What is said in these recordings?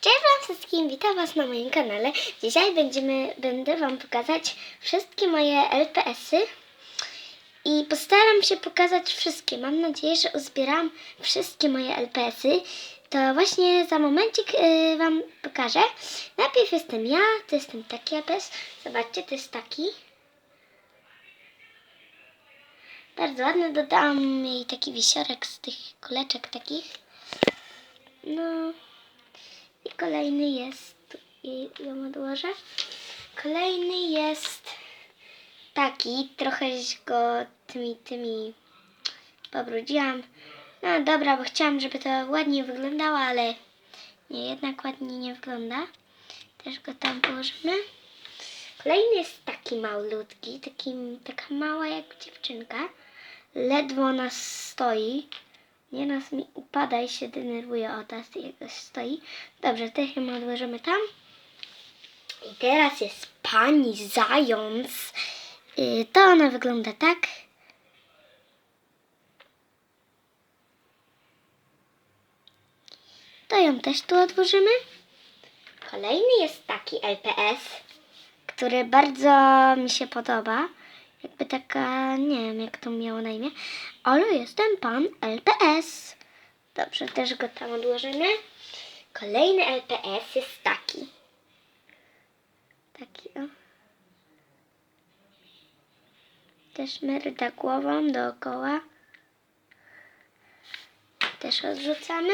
Cześć wam wszystkim, witam was na moim kanale. Dzisiaj będziemy, będę wam pokazać wszystkie moje LPS-y i postaram się pokazać wszystkie. Mam nadzieję, że uzbieram wszystkie moje LPS-y. To właśnie za momencik y, wam pokażę. Najpierw jestem ja, to jestem taki LPS. Zobaczcie, to jest taki. Bardzo ładny, dodałam jej taki wisiorek z tych kuleczek takich. No, i kolejny jest, jej- ją odłożę. Kolejny jest taki, trochę go tymi, tymi pobrudziłam. No dobra, bo chciałam, żeby to ładnie wyglądało, ale nie, jednak ładnie nie wygląda. Też go tam położymy. Kolejny jest taki malutki, taki, taka mała jak dziewczynka. Ledwo ona stoi. Nie nas mi upada i się denerwuje o tas jak stoi. Dobrze, też ją odłożymy tam. I teraz jest pani zając. Yy, to ona wygląda tak. To ją też tu odłożymy. Kolejny jest taki LPS, który bardzo mi się podoba. Jakby taka, nie wiem jak to miało na imię. Ale jestem pan LPS. Dobrze, też go tam odłożymy. Kolejny LPS jest taki. Taki o. Też merda głową dookoła. Też odrzucamy.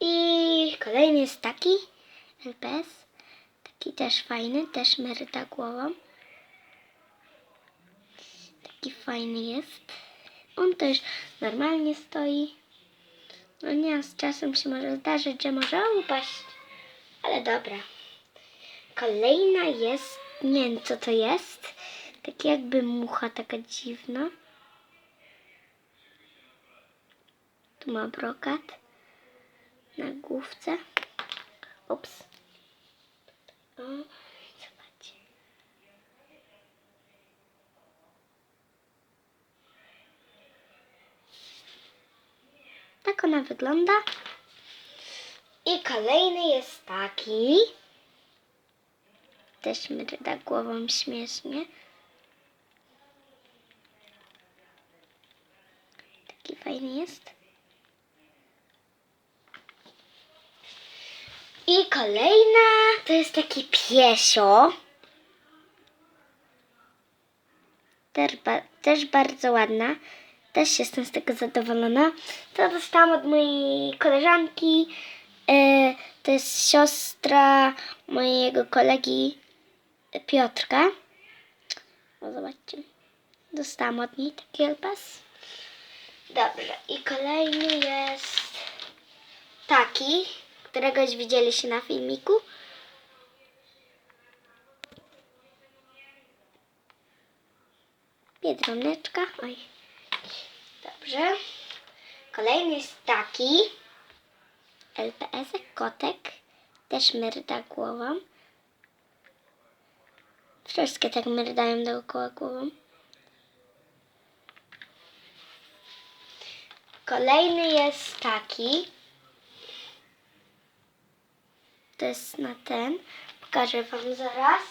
I kolejny jest taki LPS. Taki też fajny, też merda głową. Taki fajny jest. On też normalnie stoi. No nie, z czasem się może zdarzyć, że może upaść. Ale dobra. Kolejna jest, nie wiem co to jest. Tak jakby mucha taka dziwna. Tu ma brokat na główce. Ups. O, zobaczcie. Tak ona wygląda. I kolejny jest taki. Też mryda głową śmiesznie. Taki fajny jest. I kolejna to jest taki piesio. Też, ba- też bardzo ładna. Też jestem z tego zadowolona. To dostałam od mojej koleżanki. E, to jest siostra mojego kolegi Piotrka. O, zobaczcie. Dostałam od niej taki elpas. Dobrze. I kolejny jest taki, którego już widzieliście na filmiku. Biedroneczka. Oj. Dobrze. Kolejny jest taki. LPS, kotek. Też myrda głową. Wszystkie tak myrdają dookoła głową. Kolejny jest taki. To jest na ten. Pokażę wam zaraz.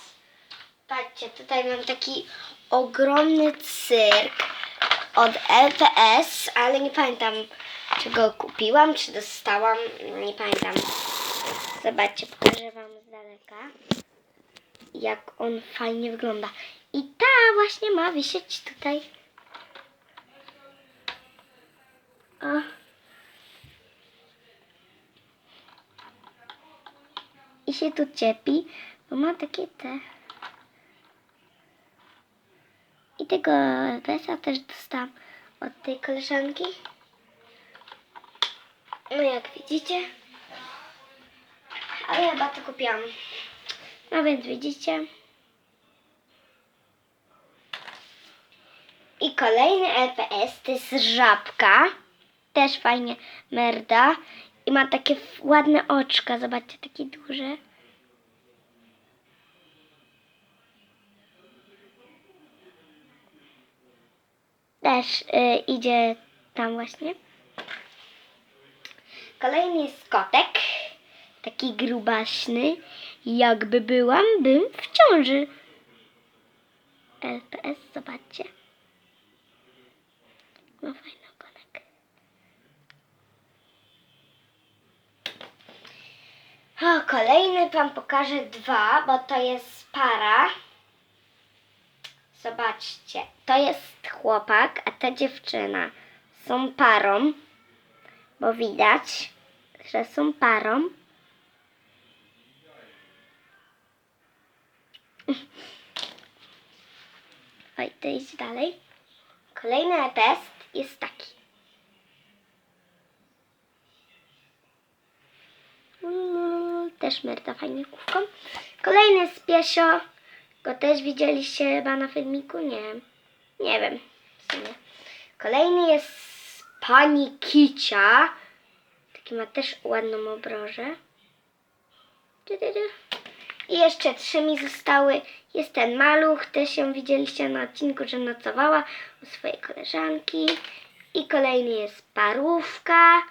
Patrzcie, tutaj mam taki ogromny cyrk od LPS, ale nie pamiętam, czy go kupiłam, czy dostałam. Nie pamiętam. Zobaczcie, pokażę wam z daleka, jak on fajnie wygląda. I ta właśnie ma wisieć tutaj. O. I się tu ciepi, bo ma takie te. I tego LPS-a też dostałam od tej koleżanki. No jak widzicie. Ale chyba to kupiłam. No więc widzicie. I kolejny LPS to jest żabka. Też fajnie merda. I ma takie ładne oczka. Zobaczcie, takie duże. Też y, idzie tam właśnie. Kolejny jest kotek. Taki grubaśny. Jakby byłam, bym w ciąży. LPS, zobaczcie. Ma fajny ogonek. O, kolejny wam pokażę dwa, bo to jest para. Zobaczcie, to jest chłopak, a ta dziewczyna są parą, bo widać, że są parą. Oj, to idź dalej. Kolejny test jest taki. Mm, Też merda fajnie główką. Kolejny jest piesio. Go też widzieliście chyba na filmiku? Nie. Nie wiem. Kolejny jest pani Kicia. Taki ma też ładną obrożę. I jeszcze trzy mi zostały. Jest ten maluch, też ją widzieliście na odcinku, że nocowała u swojej koleżanki. I kolejny jest parówka.